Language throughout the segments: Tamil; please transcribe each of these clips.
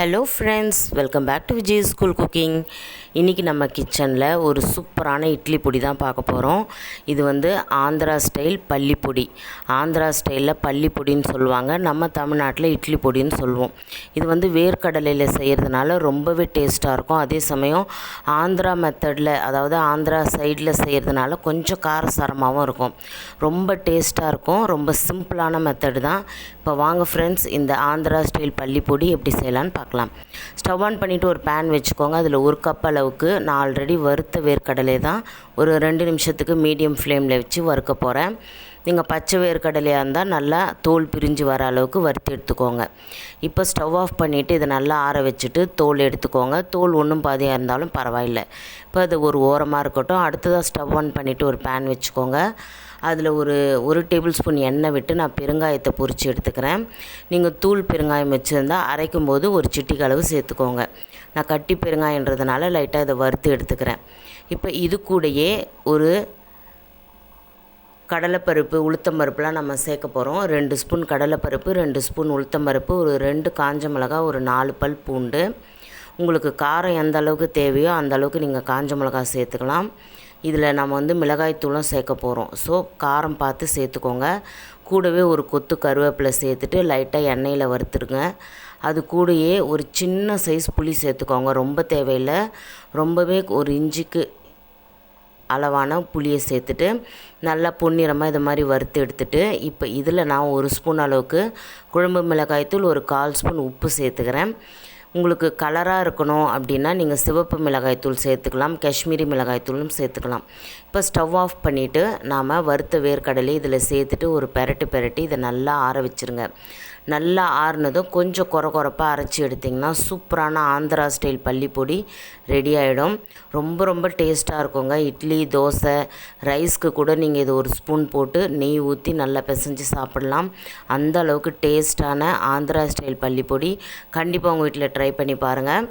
Hello friends welcome back to Vijay school cooking இன்றைக்கி நம்ம கிச்சனில் ஒரு சூப்பரான இட்லி பொடி தான் பார்க்க போகிறோம் இது வந்து ஆந்திரா ஸ்டைல் பள்ளிப்பொடி ஆந்திரா ஸ்டைலில் பள்ளிப்பொடின்னு சொல்லுவாங்க. நம்ம தமிழ்நாட்டில் இட்லி பொடின்னு சொல்லுவோம். இது வந்து வேர்க்கடலையில் செய்கிறதுனால ரொம்பவே டேஸ்ட்டாக இருக்கும். அதே சமயம் ஆந்திரா மெத்தடில் அதாவது ஆந்திரா சைடில் செய்கிறதுனால கொஞ்சம் காரசாரமாகவும் இருக்கும். ரொம்ப டேஸ்ட்டாக இருக்கும். ரொம்ப சிம்பிளான மெத்தடு தான். இப்போ வாங்க ஃப்ரெண்ட்ஸ் இந்த ஆந்திரா ஸ்டைல் பள்ளிப்பொடி எப்படி செய்யலான்னு பார்க்கலாம். ஸ்டவ் ஆன் பண்ணிவிட்டு ஒரு பேன் வச்சுக்கோங்க. அதில் ஒரு கப் அளவுக்கு நான் ஆல்ரெடி வறுத்த வேர்க்கடலை தான் ஒரு ரெண்டு நிமிஷத்துக்கு மீடியம் ஃப்ளேமில் வச்சு வறுக்க போகிறேன் நீங்கள் பச்சை வேர்க்கடலையாக இருந்தால் நல்லா தோல் பிரிஞ்சு வர அளவுக்கு வறுத்து எடுத்துக்கோங்க. இப்போ ஸ்டவ் ஆஃப் பண்ணிவிட்டு இதை நல்லா ஆற வச்சுட்டு தோல் எடுத்துக்கோங்க. தோல் ஒன்றும் பாதியாக இருந்தாலும் பரவாயில்லை. இப்போ அது ஒரு ஓரமாக இருக்கட்டும். அடுத்ததாக ஸ்டவ் ஆன் பண்ணிவிட்டு ஒரு பேன் வச்சுக்கோங்க. அதில் ஒரு ஒரு டேபிள் ஸ்பூன் எண்ணெய் விட்டு நான் பெருங்காயத்தை பொறிச்சு எடுத்துக்கிறேன். நீங்கள் தூள் பெருங்காயம் வச்சுருந்தால் அரைக்கும் போது ஒரு சிட்டிக்கு அளவு சேர்த்துக்கோங்க. நான் கட்டி பெருங்காயன்றதுனால லைட்டாக இதை வறுத்து எடுத்துக்கிறேன். இப்போ இது கூடயே ஒரு கடலைப்பருப்பு உளுத்தம்பருப்புலாம் நம்ம சேர்க்க போகிறோம் ரெண்டு ஸ்பூன் கடலைப்பருப்பு ரெண்டு ஸ்பூன் உளுத்தம்பருப்பு ஒரு ரெண்டு காஞ்ச மிளகா ஒரு நாலு பல் பூண்டு. உங்களுக்கு காரம் எந்த அளவுக்கு தேவையோ அந்த அளவுக்கு நீங்கள் காஞ்ச மிளகா சேர்த்துக்கலாம். இதில் நம்ம வந்து மிளகாய்த்தூளும் சேர்க்க போகிறோம் ஸோ காரம் பார்த்து சேர்த்துக்கோங்க. கூடவே ஒரு கொத்து கருவேப்பிலை சேர்த்துட்டு லைட்டாக எண்ணெயில் வறுத்துருங்க அது கூடயே ஒரு சின்ன சைஸ் புளி சேர்த்துக்கோங்க. ரொம்ப தேவையில்லை. ரொம்பவே ஒரு இஞ்சிக்கு அளவான புளியை சேர்த்துட்டு நல்லா பொன்னிறமாக இது மாதிரி வறுத்து எடுத்துட்டு இப்போ இதில் நான் ஒரு ஸ்பூன் அளவுக்கு குழம்பு மிளகாய்த்தூள் ஒரு கால் ஸ்பூன் உப்பு சேர்த்துக்கிறேன். உங்களுக்கு கலராக இருக்கணும் அப்படின்னா நீங்கள் சிவப்பு மிளகாய்த்தூள் சேர்த்துக்கலாம் காஷ்மீரி மிளகாய்த்தூளும் சேர்த்துக்கலாம். இப்போ ஸ்டவ் ஆஃப் பண்ணிவிட்டு நாம் வறுத்த வேர்க்கடலை இதில் சேர்த்துட்டு ஒரு பெரட்டு பெரட்டி இதை நல்லா ஆற வச்சுருங்க. நல்லா ஆறுனதும் கொஞ்சம் குறை குறைப்பாக அரைச்சி எடுத்திங்கன்னா சூப்பரான ஆந்திரா ஸ்டைல் பள்ளிப்பொடி ரெடி ஆகிடும் ரொம்ப ரொம்ப டேஸ்ட்டாக இருக்குங்க. இட்லி தோசை ரைஸ்க்கு கூட நீங்கள் இது ஒரு ஸ்பூன் போட்டு நெய் ஊற்றி நல்லா பிசைஞ்சு சாப்பிட்லாம். அந்த அளவுக்கு டேஸ்ட்டான ஆந்திரா ஸ்டைல் பள்ளிப்பொடி. கண்டிப்பாக உங்கள் வீட்டில் ட்ரை பண்ணி பாருங்கள்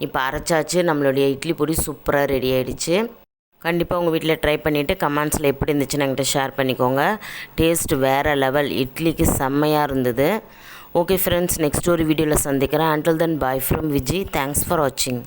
இப்போ அரைச்சாச்சு. நம்மளுடைய இட்லி பொடி சூப்பராக ரெடி ஆகிடுச்சு கண்டிப்பாக உங்கள் வீட்டில் ட்ரை பண்ணிவிட்டு கமெண்ட்ஸில் எப்படி இருந்துச்சுன்னு என்கிட்ட ஷேர் பண்ணிக்கோங்க. டேஸ்ட் வேறு லெவல் இட்லிக்கு செம்மையாக இருந்தது. ஓகே ஃப்ரெண்ட்ஸ் நெக்ஸ்ட் ஒரு வீடியோவில் சந்திக்கிறேன். Until then bye from Vijay thanks for வாட்சிங்